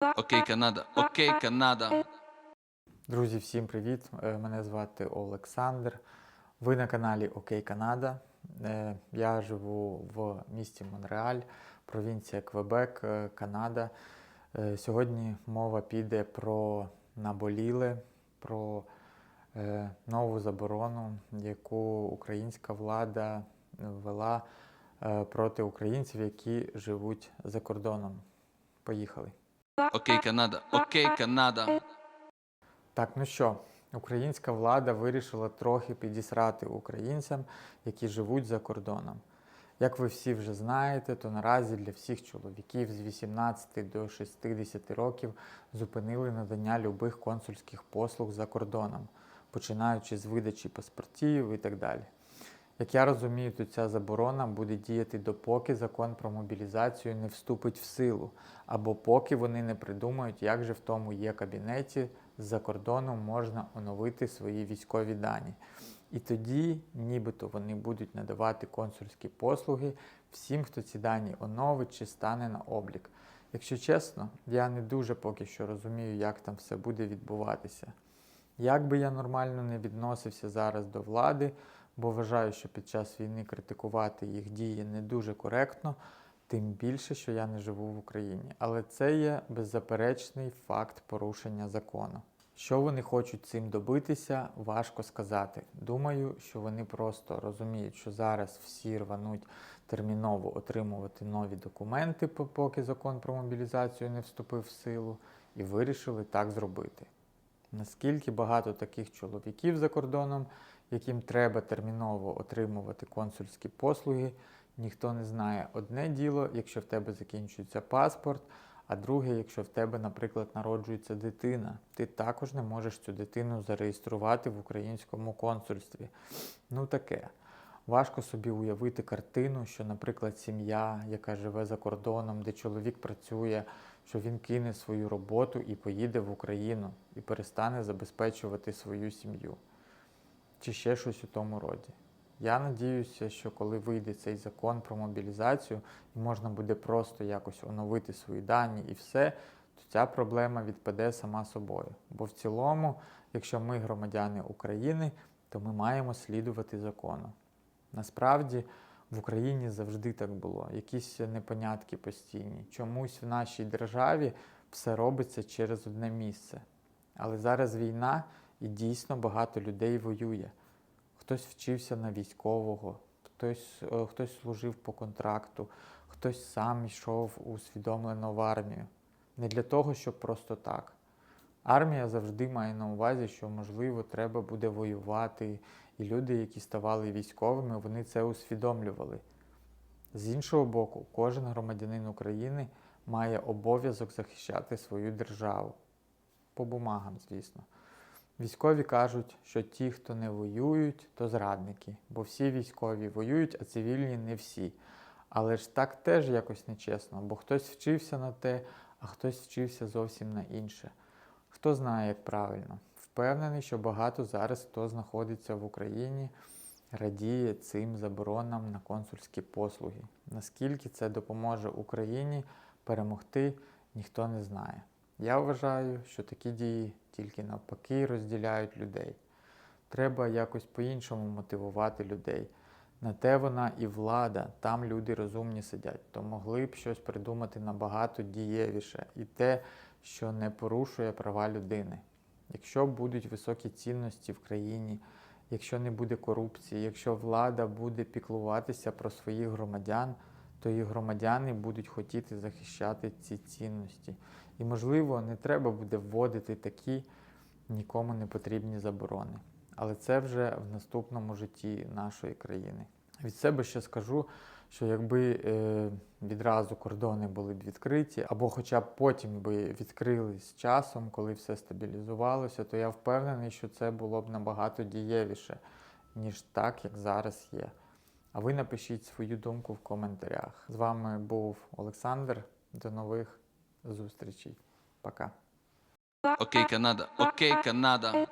Окей, Канада. Окей, Канада. Друзі, всім привіт! Е, Мене звати Олександр. Ви на каналі Окей Канада. Е, Я живу в місті Монреаль, провінція Квебек, е, Канада. Сьогодні мова піде про наболіле, про нову заборону, яку українська влада ввела е, проти українців, які живуть за кордоном. Поїхали! Окей, Канада. Окей, Канада. Так, ну що, українська влада вирішила трохи підісрати українцям, які живуть за кордоном. Як ви всі вже знаєте, то наразі для всіх чоловіків з 18 до 60 років зупинили надання любих консульських послуг за кордоном, починаючи з видачі паспортів і так далі. Як я розумію, то ця заборона буде діяти допоки закон про мобілізацію не вступить в силу, або поки вони не придумають, як же в тому є кабінеті з-за кордону можна оновити свої військові дані. І тоді, нібито вони будуть надавати консульські послуги всім, хто ці дані оновить чи стане на облік. Якщо чесно, я не дуже поки що розумію, як там все буде відбуватися. Як би я нормально не відносився зараз до влади, бо вважаю, що під час війни критикувати їх дії не дуже коректно, тим більше, що я не живу в Україні. Але це є беззаперечний факт порушення закону. Що вони хочуть цим добитися, важко сказати. Думаю, що вони просто розуміють, що зараз всі рвануть терміново отримувати нові документи, поки закон про мобілізацію не вступив в силу, і вирішили так зробити. Наскільки багато таких чоловіків за кордоном, яким треба терміново отримувати консульські послуги, ніхто не знає. Одне діло, якщо в тебе закінчується паспорт, а друге, якщо в тебе, наприклад, народжується дитина, ти також не можеш цю дитину зареєструвати в українському консульстві. Ну таке. Важко собі уявити картину, що, наприклад, сім'я, яка живе за кордоном, де чоловік працює, що він кине свою роботу і поїде в Україну і перестане забезпечувати свою сім'ю. Чи ще щось у тому роді. Я надіюся, що коли вийде цей закон про мобілізацію і можна буде просто якось оновити свої дані і все, то ця проблема відпаде сама собою. Бо в цілому, якщо ми громадяни України, то ми маємо слідувати закону. Насправді в Україні завжди так було. Якісь непонятки постійні. Чомусь в нашій державі все робиться через одне місце. Але зараз війна і дійсно багато людей воює. Хтось вчився на військового, хтось, е, хтось служив по контракту, хтось сам йшов усвідомлено в армію. Не для того, щоб просто так. Армія завжди має на увазі, що можливо треба буде воювати, і люди, які ставали військовими, вони це усвідомлювали. З іншого боку, кожен громадянин України має обов'язок захищати свою державу. По бумагам, звісно. Військові кажуть, що ті, хто не воюють, то зрадники, бо всі військові воюють, а цивільні не всі. Але ж так теж якось нечесно, бо хтось вчився на те, а хтось вчився зовсім на інше. Хто знає, як правильно. Впевнений, що багато зараз хто знаходиться в Україні, радіє цим заборонам на консульські послуги. Наскільки це допоможе Україні перемогти, ніхто не знає. Я вважаю, що такі дії тільки навпаки розділяють людей. Треба якось по-іншому мотивувати людей. На те вона і влада, там люди розумні сидять, то могли б щось придумати набагато дієвіше і те, що не порушує права людини. Якщо будуть високі цінності в країні, якщо не буде корупції, якщо влада буде піклуватися про своїх громадян, то і громадяни будуть хотіти захищати ці цінності. І, можливо, не треба буде вводити такі нікому не потрібні заборони. Але це вже в наступному житті нашої країни. Від себе ще скажу, що якби е, відразу кордони були б відкриті, або хоча б потім би відкрили з часом, коли все стабілізувалося, то я впевнений, що це було б набагато дієвіше, ніж так, як зараз є. А ви напишіть свою думку в коментарях. З вами був Олександр. До нових зустрічей. Пока. Окей, Канада. Окей, Канада.